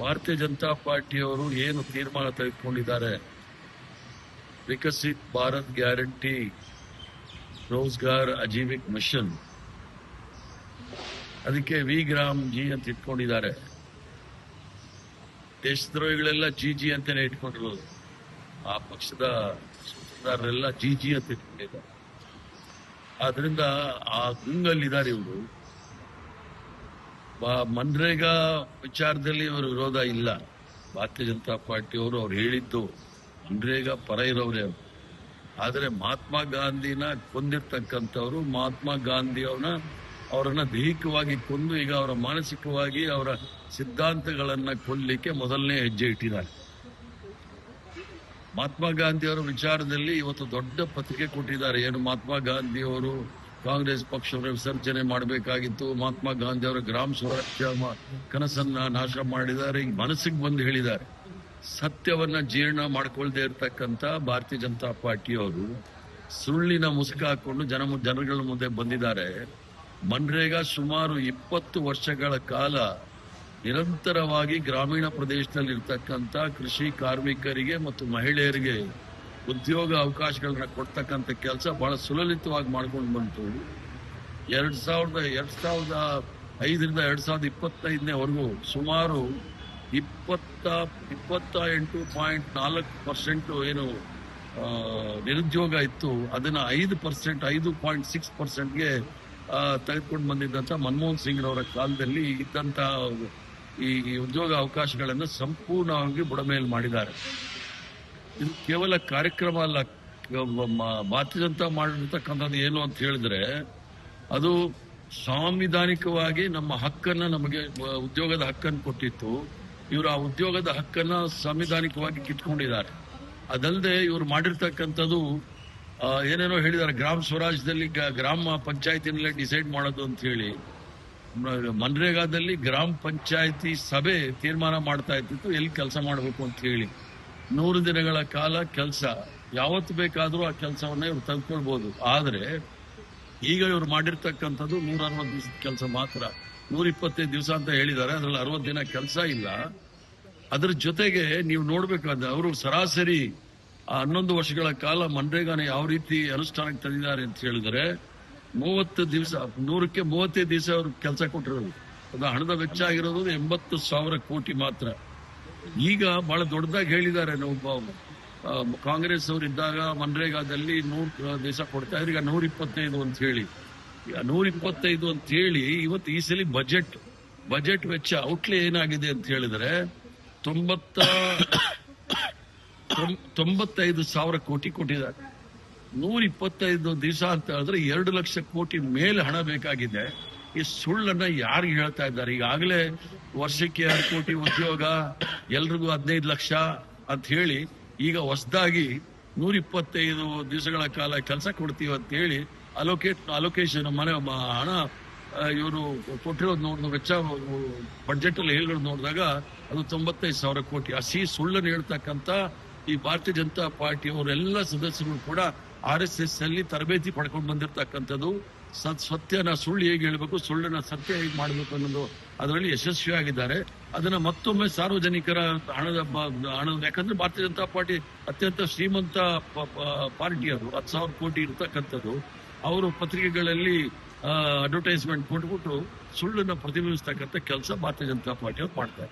ಭಾರತೀಯ ಜನತಾ ಪಾರ್ಟಿಯವರು ಏನು ತೀರ್ಮಾನ ತೆಗೆದುಕೊಂಡಿದ್ದಾರೆ? Viksit Bharat guarantee Rozgar Ajeevika mission. ಅದಕ್ಕೆ ವಿ ಗ್ರಾಮ್ ಜಿ ಅಂತ ಇಟ್ಕೊಂಡಿದ್ದಾರೆ. ದೇಶದ್ರೋಹಿಗಳೆಲ್ಲ ಜಿ ಜಿ ಅಂತಾನೆ ಇಟ್ಕೊಂಡಿರೋದು. ಆ ಪಕ್ಷದ ಸೂತ್ರದಾರರೆಲ್ಲ ಜಿ ಜಿ ಅಂತ ಇಟ್ಕೊಂಡಿದ್ದಾರೆ. ಆದ್ರಿಂದ ಆ ಗುಂಗಲ್ಲಿದ್ದಾರೆ ಇವರು. ಮನ್ರೇಗಾ ವಿಚಾರದಲ್ಲಿ ಇವರು ವಿರೋಧ ಇಲ್ಲ. ಭಾರತೀಯ ಜನತಾ ಪಾರ್ಟಿಯವರು ಅವ್ರು ಹೇಳಿದ್ದು ಮನ್ರೇಗಾ ಪರ ಇರೋರೇ ಅವರು. ಆದರೆ ಮಹಾತ್ಮ ಗಾಂಧಿನ ಕೊಂದಿರ್ತಕ್ಕಂಥವ್ರು ಮಹಾತ್ಮ ಗಾಂಧಿ ಅವನ ಅವರನ್ನ ದೈಹಿಕವಾಗಿ ಕೊಂದು ಈಗ ಅವರ ಮಾನಸಿಕವಾಗಿ ಅವರ ಸಿದ್ಧಾಂತಗಳನ್ನ ಕೊಲ್ಲಿಕ್ಕೆ ಮೊದಲನೇ ಹೆಜ್ಜೆ ಇಟ್ಟಿದ್ದಾರೆ. ಮಹಾತ್ಮ ಗಾಂಧಿ ಅವರ ವಿಚಾರದಲ್ಲಿ ಇವತ್ತು ದೊಡ್ಡ ಪತ್ರಿಕೆ ಕೊಟ್ಟಿದ್ದಾರೆ. ಏನು ಮಹಾತ್ಮ ಗಾಂಧಿ ಅವರು ಕಾಂಗ್ರೆಸ್ ಪಕ್ಷವನ್ನು ವಿಸರ್ಜನೆ ಮಾಡಬೇಕಾಗಿತ್ತು. ಮಹಾತ್ಮ ಗಾಂಧಿ ಅವರ ಗ್ರಾಮ ಸ್ವರಾಜ್ಯ ಕನಸನ್ನ ನಾಶ ಮಾಡಿದ್ದಾರೆ. ಈಗ ಮನಸ್ಸಿಗೆ ಬಂದು ಹೇಳಿದ್ದಾರೆ. ಸತ್ಯವನ್ನ ಜೀರ್ಣ ಮಾಡ್ಕೊಳ್ದೇ ಇರತಕ್ಕಂತ ಭಾರತೀಯ ಜನತಾ ಪಾರ್ಟಿಯವರು ಸುಳ್ಳಿನ ಮುಸುಕ ಹಾಕೊಂಡು ಜನ ಜನಗಳ ಮುಂದೆ ಬಂದಿದ್ದಾರೆ. ಮನ್ರೇಗಾ ಸುಮಾರು ಇಪ್ಪತ್ತು ವರ್ಷಗಳ ಕಾಲ ನಿರಂತರವಾಗಿ ಗ್ರಾಮೀಣ ಪ್ರದೇಶದಲ್ಲಿ ಇರ್ತಕ್ಕಂಥ ಕೃಷಿ ಕಾರ್ಮಿಕರಿಗೆ ಮತ್ತು ಮಹಿಳೆಯರಿಗೆ ಉದ್ಯೋಗ ಅವಕಾಶಗಳನ್ನ ಕೊಡ್ತಕ್ಕಂಥ ಕೆಲಸ ಬಹಳ ಸುಲಲಿತವಾಗಿ ಮಾಡ್ಕೊಂಡು ಬಂತು. ಎರಡ್ ಸಾವಿರದ ಎರಡ್ ಸಾವಿರದ ಐದರಿಂದ ಎರಡ್ ಸಾವಿರದ ಇಪ್ಪತ್ತೈದನೇವರೆಗೂ ಸುಮಾರು ಇಪ್ಪತ್ತ ಇಪ್ಪತ್ತ ಎಂಟು ಪಾಯಿಂಟ್ ನಾಲ್ಕು ಪರ್ಸೆಂಟ್ ಏನು ನಿರುದ್ಯೋಗ ಇತ್ತು. ಅದನ್ನ ಐದು ಪರ್ಸೆಂಟ್, ಐದು ಪಾಯಿಂಟ್ ಸಿಕ್ಸ್ ಪರ್ಸೆಂಟ್ಗೆ ತೆಗೆದುಕೊಂಡು ಬಂದಿದ್ದಂಥ ಮನಮೋಹನ್ ಸಿಂಗ್ ಅವರ ಕಾಲದಲ್ಲಿ ಇದ್ದಂತ ಈ ಈ ಉದ್ಯೋಗ ಅವಕಾಶಗಳನ್ನು ಸಂಪೂರ್ಣವಾಗಿ ಬುಡಮೇಲೆ ಮಾಡಿದ್ದಾರೆ. ಇದು ಕೇವಲ ಕಾರ್ಯಕ್ರಮ ಅಲ್ಲ ಭಾರತೀಯ ಜನತಾ ಮಾಡಿರ್ತಕ್ಕಂಥದ್ದು ಏನು ಅಂತ ಹೇಳಿದ್ರೆ, ಅದು ಸಾಂವಿಧಾನಿಕವಾಗಿ ನಮ್ಮ ಹಕ್ಕನ್ನ ನಮಗೆ ಉದ್ಯೋಗದ ಹಕ್ಕನ್ನು ಕೊಟ್ಟಿತ್ತು. ಇವರು ಆ ಉದ್ಯೋಗದ ಹಕ್ಕನ್ನ ಸಂವಿಧಾನಿಕವಾಗಿ ಕಿತ್ಕೊಂಡಿದ್ದಾರೆ. ಅದಲ್ಲದೆ ಇವರು ಮಾಡಿರ್ತಕ್ಕಂಥದ್ದು ಏನೇನೋ ಹೇಳಿದ್ದಾರೆ. ಗ್ರಾಮ ಸ್ವರಾಜ್ಯದಲ್ಲಿ ಗ್ರಾಮ ಪಂಚಾಯತಿನಲ್ಲೇ ಡಿಸೈಡ್ ಮಾಡೋದು ಅಂತ ಹೇಳಿ ಮನ್ರೇಗಾದಲ್ಲಿ ಗ್ರಾಮ ಪಂಚಾಯತಿ ಸಭೆ ತೀರ್ಮಾನ ಮಾಡ್ತಾ ಇದ್ದಿತ್ತು ಎಲ್ಲಿ ಕೆಲಸ ಮಾಡಬೇಕು ಅಂತ ಹೇಳಿ. ನೂರು ದಿನಗಳ ಕಾಲ ಕೆಲಸ. ಯಾವತ್ತು ಬೇಕಾದರೂ ಆ ಕೆಲಸವನ್ನ ಇವ್ರು ತಂದ್ಕೊಳ್ಬಹುದು ಆದರೆ ಈಗ ಇವ್ರು ಮಾಡಿರ್ತಕ್ಕಂಥದ್ದು ನೂರ ಅರವತ್ತು ದಿವಸದ ಕೆಲಸ ಮಾತ್ರ. ನೂರ ಇಪ್ಪತ್ತೈದು ದಿವಸ ಅಂತ ಹೇಳಿದ್ದಾರೆ. ಅದರಲ್ಲಿ ಅರವತ್ತು ದಿನ ಕೆಲಸ ಇಲ್ಲ. ಅದ್ರ ಜೊತೆಗೆ ನೀವು ನೋಡ್ಬೇಕಾದ್ರೆ ಅವರು ಸರಾಸರಿ ಆ ಹನ್ನೊಂದು ವರ್ಷಗಳ ಕಾಲ ಮನ್ರೇಗಾನ ಯಾವ ರೀತಿ ಅನುಷ್ಠಾನಕ್ಕೆ ತಂದಿದ್ದಾರೆ ಅಂತ ಹೇಳಿದ್ರೆ ಮೂವತ್ತು ದಿವಸ, ನೂರಕ್ಕೆ ಮೂವತ್ತೈದು ದಿವಸ ಅವ್ರು ಕೆಲಸ ಕೊಟ್ಟಿರೋದು. ಅದು ಹಣದ ವೆಚ್ಚ ಆಗಿರೋದು ಎಂಬತ್ತು ಸಾವಿರ ಕೋಟಿ ಮಾತ್ರ. ಈಗ ಬಹಳ ದೊಡ್ಡದಾಗಿ ಹೇಳಿದ್ದಾರೆ ನಾವು ಕಾಂಗ್ರೆಸ್ ಅವರು ಇದ್ದಾಗ ಮನ್ರೇಗಾದಲ್ಲಿ ನೂರು ದಿವಸ ಕೊಡ್ತಾ ಇದ್ರೆ. ಈಗ ನೂರ ಇಪ್ಪತ್ತೈದು ಅಂತ ಹೇಳಿ. ನೂರ ಇಪ್ಪತ್ತೈದು ಅಂತ ಹೇಳಿ ಇವತ್ತು ಈ ಸಲ ಬಜೆಟ್ ಬಜೆಟ್ ವೆಚ್ಚ ಔಟ್ಲೆ ಏನಾಗಿದೆ ಅಂತ ಹೇಳಿದ್ರೆ ತೊಂಬತ್ತ ತೊಂಬತ್ತೈದು ಸಾವಿರ ಕೋಟಿ ಕೊಟ್ಟಿದ್ದಾರೆ. ನೂರ ಇಪ್ಪತ್ತೈದು ದಿವಸ ಅಂತ ಹೇಳಿದ್ರೆ ಎರಡು ಲಕ್ಷ ಕೋಟಿ ಮೇಲೆ ಹಣ ಬೇಕಾಗಿದೆ. ಈ ಸುಳ್ಳನ್ನ ಯಾರು ಹೇಳ್ತಾ ಇದ್ದಾರೆ? ಈಗಾಗಲೇ ವರ್ಷಕ್ಕೆ ಎರಡು ಕೋಟಿ ಉದ್ಯೋಗ, ಎಲ್ರಿಗೂ ಹದಿನೈದು ಲಕ್ಷ ಅಂತ ಹೇಳಿ, ಈಗ ಹೊಸದಾಗಿ ನೂರ ಇಪ್ಪತ್ತೈದು ದಿವಸಗಳ ಕಾಲ ಕೆಲಸ ಕೊಡ್ತೀವಿ ಅಂತ ಹೇಳಿ ಅಲೋಕೇಟ್ ಅಲೋಕೇಶನ್ ಮನೆ ಹಣ ಇವರು ಕೊಟ್ಟಿರೋದು ನೋಡಿದ, ವೆಚ್ಚ ಬಡ್ಜೆಟ್ ಅಲ್ಲಿ ಹೇಳಿರೋದು ನೋಡಿದಾಗ ಅದು ತೊಂಬತ್ತೈದು ಸಾವಿರ ಕೋಟಿ. ಹಸಿ ಸುಳ್ಳನ್ನು ಹೇಳ್ತಕ್ಕಂತ ಈ ಭಾರತೀಯ ಜನತಾ ಪಾರ್ಟಿಯವರೆಲ್ಲ ಸದಸ್ಯರು ಕೂಡ ಆರ್ ಎಸ್ ಎಸ್ ಅಲ್ಲಿ ತರಬೇತಿ ಪಡ್ಕೊಂಡು ಬಂದಿರತಕ್ಕಂಥದ್ದು ಸತ್ ಸತ್ಯನ ಸುಳ್ಳು ಹೇಗೆ ಹೇಳ್ಬೇಕು, ಸುಳ್ಳನ್ನ ಸತ್ಯ ಹೇಗೆ ಮಾಡಬೇಕು ಅನ್ನೋದು ಅದರಲ್ಲಿ ಯಶಸ್ವಿಯಾಗಿದ್ದಾರೆ. ಅದನ್ನ ಮತ್ತೊಮ್ಮೆ ಸಾರ್ವಜನಿಕರ ಹಣದ ಬ- ಹಣ ಯಾಕಂದ್ರೆ ಭಾರತೀಯ ಜನತಾ ಪಾರ್ಟಿ ಅತ್ಯಂತ ಶ್ರೀಮಂತ ಪಾರ್ಟಿ ಅದು, ಹತ್ತು ಸಾವಿರ ಕೋಟಿ ಇರ್ತಕ್ಕಂಥದ್ದು. ಅವರು ಪತ್ರಿಕೆಗಳಲ್ಲಿ ಅಡ್ವರ್ಟೈಸ್ಮೆಂಟ್ ಕೊಟ್ಬಿಟ್ಟು ಸುಳ್ಳನ್ನು ಪ್ರತಿಬಿಂಬಿಸ್ತಕ್ಕಂಥ ಕೆಲಸ ಭಾರತೀಯ ಜನತಾ ಪಾರ್ಟಿ ಅವ್ರು ಮಾಡ್ತಾರೆ.